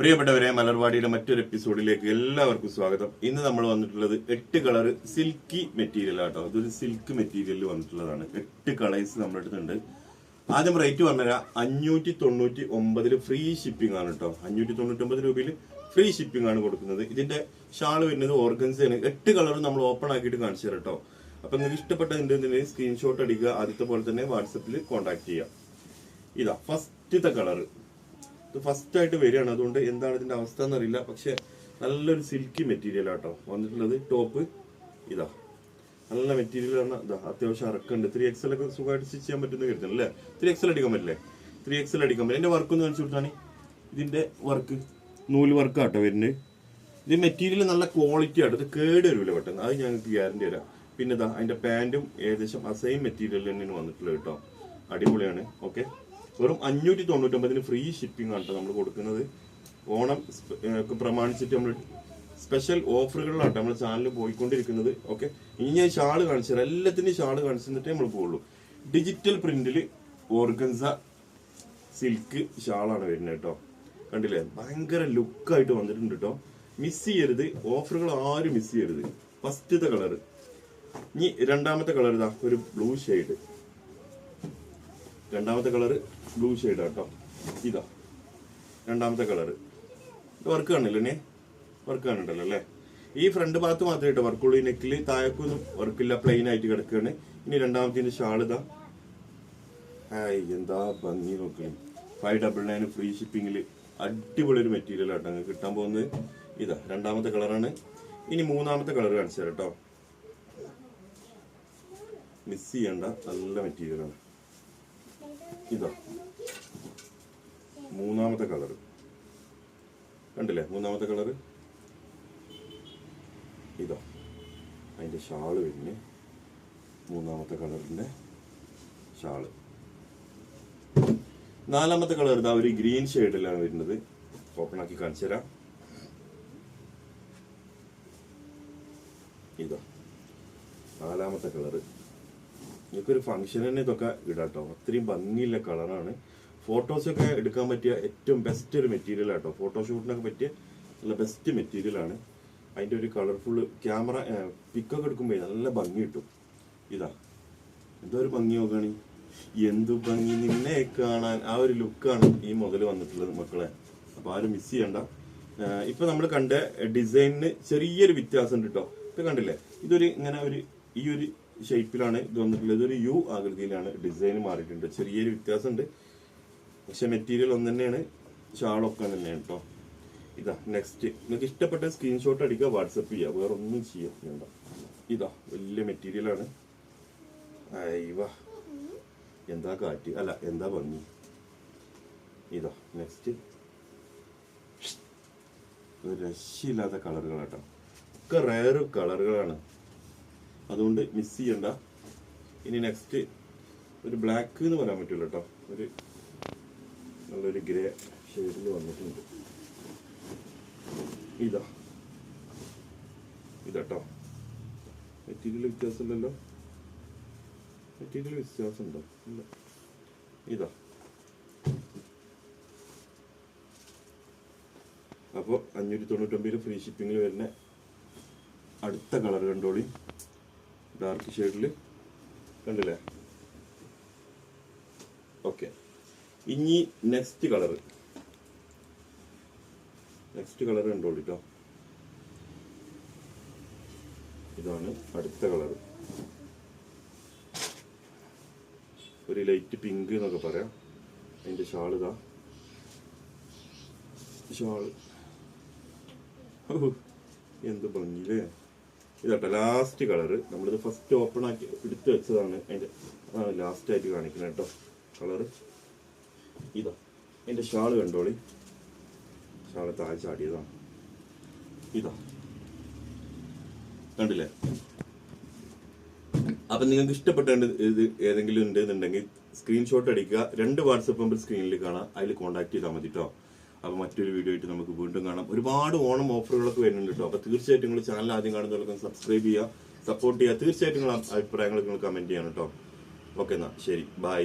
പ്രിയപ്പെട്ടവരെ മലർവാടിയുടെ മറ്റൊരു എപ്പിസോഡിലേക്ക് എല്ലാവർക്കും സ്വാഗതം. ഇന്ന് നമ്മൾ വന്നിട്ടുള്ളത് എട്ട് കളർ സിൽക്കി മെറ്റീരിയൽ ആട്ടോ. അതൊരു സിൽക്ക് മെറ്റീരിയലിൽ വന്നിട്ടുള്ളതാണ്. എട്ട് കളേഴ്സ് നമ്മുടെ അടുത്തുണ്ട്. ആദ്യം റേറ്റ് പറഞ്ഞുതരാം. അഞ്ഞൂറ്റി തൊണ്ണൂറ്റി ഒമ്പതിൽ ഫ്രീ ഷിപ്പിംഗ് ആണ് കേട്ടോ അഞ്ഞൂറ്റി തൊണ്ണൂറ്റി ഒമ്പത് രൂപയിൽ ഫ്രീ ഷിപ്പിംഗ് ആണ് കൊടുക്കുന്നത്. ഇതിന്റെ ഷാൾ വരുന്നത് ഓർഗൻസയാണ് എട്ട് കളറും നമ്മൾ ഓപ്പൺ ആക്കിയിട്ട് കാണിച്ചു തരാം കേട്ടോ അപ്പൊ നിങ്ങൾക്ക് ഇഷ്ടപ്പെട്ടതിന്റെ സ്ക്രീൻഷോട്ട് അടിക്കുക. ആദ്യത്തെ പോലെ തന്നെ വാട്സപ്പിൽ കോൺടാക്ട് ചെയ്യാം. ഇതാ ഫസ്റ്റത്തെ കളർ ഇത് ഫസ്റ്റ് ആയിട്ട് വരികയാണ്. അതുകൊണ്ട് എന്താണ് ഇതിന്റെ അവസ്ഥ എന്നറിയില്ല. പക്ഷെ നല്ലൊരു സിൽക്കി മെറ്റീരിയൽ ആട്ടോ. വന്നിട്ടുള്ളത് ടോപ്പ്. ഇതാ. നല്ല മെറ്റീരിയൽ ആണ്. ഇതാ അത്യാവശ്യം അറക്കുണ്ട്. ത്രീ എക്സൽ ഒക്കെ സുഖമായിട്ട് സ്റ്റിച്ച് ചെയ്യാൻ പറ്റുന്ന കരുതുന്നു അല്ലേ? ത്രീ എക്സൽ അടിക്കാൻ പറ്റില്ലേ? ത്രീ എക്സൽ അടിക്കാൻ പറ്റില്ല? എന്റെ വർക്ക് ഒന്ന് കാണിച്ചു കൊടുത്താണ് ഇതിന്റെ വർക്ക് നൂൽ വർക്ക് ആട്ടോ വരുന്നത്. ഇത് മെറ്റീരിയൽ നല്ല ക്വാളിറ്റി ആട്ടോ ഇത് കേട് വരില്ല പെട്ടെന്ന്. അത് ഞങ്ങൾക്ക് ഗ്യാരണ്ടി തരാം. പിന്നെ ഇതാ അതിന്റെ പാന്റും ഏകദേശം ആ സെയിം മെറ്റീരിയൽ തന്നെയാണ് വന്നിട്ടുള്ളത് കേട്ടോ. അടിപൊളിയാണ്. ഓക്കെ വെറും അഞ്ഞൂറ്റി തൊണ്ണൂറ്റൊമ്പതിന് ഫ്രീ ഷിപ്പിംഗ് ആണ് നമ്മൾ കൊടുക്കുന്നത്. ഓണം പ്രമാണിച്ചിട്ട് നമ്മൾ സ്പെഷ്യൽ ഓഫറുകളിലാണ് നമ്മൾ ചാനലിൽ പോയിക്കൊണ്ടിരിക്കുന്നത്. ഓക്കെ ഇനി ഞാൻ ഷാൾ കാണിച്ചു തരാം. എല്ലാത്തിന്റെയും ഷാൾ കാണിച്ചു തന്നിട്ടേ നമ്മൾ പോകുള്ളൂ ഡിജിറ്റൽ പ്രിന്റിൽ ഓർഗൻസ സിൽക്ക് ഷാളാണ് വരുന്നത് കേട്ടോ കണ്ടില്ലേ? ഭയങ്കര ലുക്കായിട്ട് വന്നിട്ടുണ്ട് കേട്ടോ മിസ് ചെയ്യരുത്. ഓഫറുകൾ ആരും മിസ് ചെയ്യരുത്. ഫസ്റ്റത്തെ കളർ ഇനി രണ്ടാമത്തെ കളർ ഇതാ ഒരു ബ്ലൂ ഷെയ്ഡ് രണ്ടാമത്തെ കളർ ബ്ലൂ ഷെയ്ഡ് കേട്ടോ ഇതാ. രണ്ടാമത്തെ കളർ വർക്ക് കാണില്ലേ വർക്ക് കാണുന്നുണ്ടല്ലോ അല്ലേ? ഈ ഫ്രണ്ട് ഭാഗത്ത് മാത്രമേ കേട്ടോ വർക്കുള്ളൂ ഈ നെക്കിൽ താഴേക്കൊന്നും വർക്കില്ല പ്ലെയിൻ ആയിട്ട് കിടക്കുകയാണ് ഇനി രണ്ടാമത്തെ ഷാൾ ഇതാ. എന്താ ഭംഗി നോക്കണേ ഫൈവ് ഡബിൾ നയൻ ഫ്രീ ഷിപ്പിങ്ങിൽ അടിപൊളി ഒരു മെറ്റീരിയൽ ആട്ടോ നിങ്ങൾക്ക് കിട്ടാൻ പോകുന്നത്. ഇതാ രണ്ടാമത്തെ കളറാണ്. ഇനി മൂന്നാമത്തെ കളർ കാണിച്ചു തരാം കേട്ടോ മിസ് ചെയ്യണ്ട. നല്ല മെറ്റീരിയലാണ് ഇതാ. മൂന്നാമത്തെ കളർ കണ്ടില്ലേ? മൂന്നാമത്തെ കളർ ഇതാ. അതിന്റെ ഷാൾ വരുന്നേ. മൂന്നാമത്തെ കളറിന്റെ ഷാൾ. നാലാമത്തെ കളർ ഇതാ ഒരു ഗ്രീൻ ഷെയ്ഡിലാണ് വരുന്നത്. ഓപ്പൺ ആക്കി കാണിച്ചു തരാം. ഇതാ. നാലാമത്തെ കളറ്. നിങ്ങൾക്കൊരു തന്നെ ഇതൊക്കെ ഇടാട്ടോ. അത്രയും ഭംഗിയുള്ള കളറാണ് ഫോട്ടോസൊക്കെ എടുക്കാൻ പറ്റിയ ഏറ്റവും ബെസ്റ്റ് ഒരു മെറ്റീരിയൽ ആട്ടോ. ഫോട്ടോഷൂട്ടിനൊക്കെ പറ്റിയ നല്ല ബെസ്റ്റ് മെറ്റീരിയലാണ് അതിന്റെ ഒരു കളർഫുൾ ക്യാമറ പിക്കൊക്കെ എടുക്കുമ്പോൾ നല്ല ഭംഗി കിട്ടും. ഇതാ. എന്തോ ഒരു ഭംഗി നോക്കുകയാണ് എന്തു ഭംഗി നിന്നെ കാണാൻ ആ ഒരു ലുക്കാണ് ഈ മുതൽ വന്നിട്ടുള്ളത് മക്കളെ. അപ്പോൾ ആരും മിസ് ചെയ്യണ്ട. ഇപ്പൊ നമ്മൾ കണ്ട ഡിസൈനിന് ചെറിയൊരു വ്യത്യാസം ഉണ്ട് കേട്ടോ ഇപ്പൊ കണ്ടില്ലേ? ഇതൊരു ഇങ്ങനെ ഒരു ഈ ഒരു ഷേപ്പിലാണ് ഇത് വന്നിട്ടുള്ളത്. ഇതൊരു യു ആകൃതിയിലാണ് ഡിസൈൻ മാറിയിട്ടുണ്ട്. ചെറിയൊരു വ്യത്യാസമുണ്ട്. പക്ഷെ മെറ്റീരിയൽ ഒന്ന് തന്നെയാണ്. ഷാളൊക്കെ തന്നെയാണ് കേട്ടോ ഇതാ നെക്സ്റ്റ് നിങ്ങൾക്ക് ഇഷ്ടപ്പെട്ട സ്ക്രീൻഷോട്ട് അടിക്കുക വാട്സപ്പ് ചെയ്യുക. വേറെ ഒന്നും ചെയ്യാം വേണ്ട. ഇതാ വലിയ മെറ്റീരിയലാണ് അയ്യവ. എന്താ കാറ്റ്? അല്ല എന്താ ഭംഗി? ഇതാ നെക്സ്റ്റ് ഒരു രക്ഷയില്ലാത്ത കളറുകളാട്ടോ ഒക്കെ റയർ കളറുകളാണ് അതുകൊണ്ട് മിസ് ചെയ്യണ്ട. ഇനി നെക്സ്റ്റ് ഒരു ബ്ലാക്ക് എന്ന് പറയാൻ പറ്റില്ല കേട്ടോ ഒരു നല്ലൊരു ഗ്രേ ഷെയ്ഡിൽ വന്നിട്ടുണ്ട്. ഇതാ. ഇതാട്ടോ മെറ്റീരിയൽ വ്യത്യാസമില്ലല്ലോ? മെറ്റീരിയൽ വ്യത്യാസമുണ്ടോ? ഇല്ല. ഇതാ. അപ്പോൾ അഞ്ഞൂറ്റി തൊണ്ണൂറ്റൊമ്പതിൽ ഫ്രീ ഷിപ്പിങ്ങിൽ വരുന്ന അടുത്ത കളർ കണ്ടോളി. ഡാർക്ക് ഷെയ്ഡിൽ കണ്ടില്ലേ? ഓക്കെ. ഇനി നെക്സ്റ്റ് കളർ നെക്സ്റ്റ് കളർ കണ്ടോളിട്ടോ. ഇതാണ് അടുത്ത കളർ ഒരു ലൈറ്റ് പിങ്ക് എന്നൊക്കെ പറയാം. അതിന്റെ ഷാൾ ഇതാ. ഷാൾ. എന്ത് ഭംഗിയില്ലേ. ഇതാട്ടോ ലാസ്റ്റ് കളറ് നമ്മളിത് ഫസ്റ്റ് ഓപ്പൺ ആക്കി എടുത്ത് വെച്ചതാണ് അതിന്റെ ലാസ്റ്റ് ആയിട്ട് കാണിക്കുന്നത് കേട്ടോ കളറ് ഇതാ അതിന്റെ ഷാൾ കണ്ടോളി. ഷാൾ താഴെ ചാടിയതാണ്. ഇതാ. കണ്ടില്ലേ? അപ്പൊ നിങ്ങൾക്ക് ഇഷ്ടപ്പെട്ട ഇത് ഏതെങ്കിലും ഉണ്ടെന്നുണ്ടെങ്കിൽ സ്ക്രീൻഷോട്ട് അടിക്കുക. രണ്ട് വാട്സപ്പ് നമ്പർ സ്ക്രീനിൽ കാണാം. അതിൽ കോൺടാക്ട് ചെയ്താൽ മതി കേട്ടോ അപ്പൊ മറ്റൊരു വീഡിയോ ആയിട്ട് നമുക്ക് വീണ്ടും കാണാം. ഒരുപാട് ഓണം ഓഫറുകളൊക്കെ വരുന്നുണ്ട് കേട്ടോ അപ്പൊ തീർച്ചയായിട്ടും നിങ്ങൾ ചാനൽ ആദ്യം കാണുന്നവർക്ക് സബ്സ്ക്രൈബ് ചെയ്യുക സപ്പോർട്ട് ചെയ്യുക. തീർച്ചയായിട്ടും നിങ്ങൾ അഭിപ്രായങ്ങൾ നിങ്ങൾ കമന്റ് ചെയ്യണം കേട്ടോ ഓക്കെ എന്നാ. ശരി. ബൈ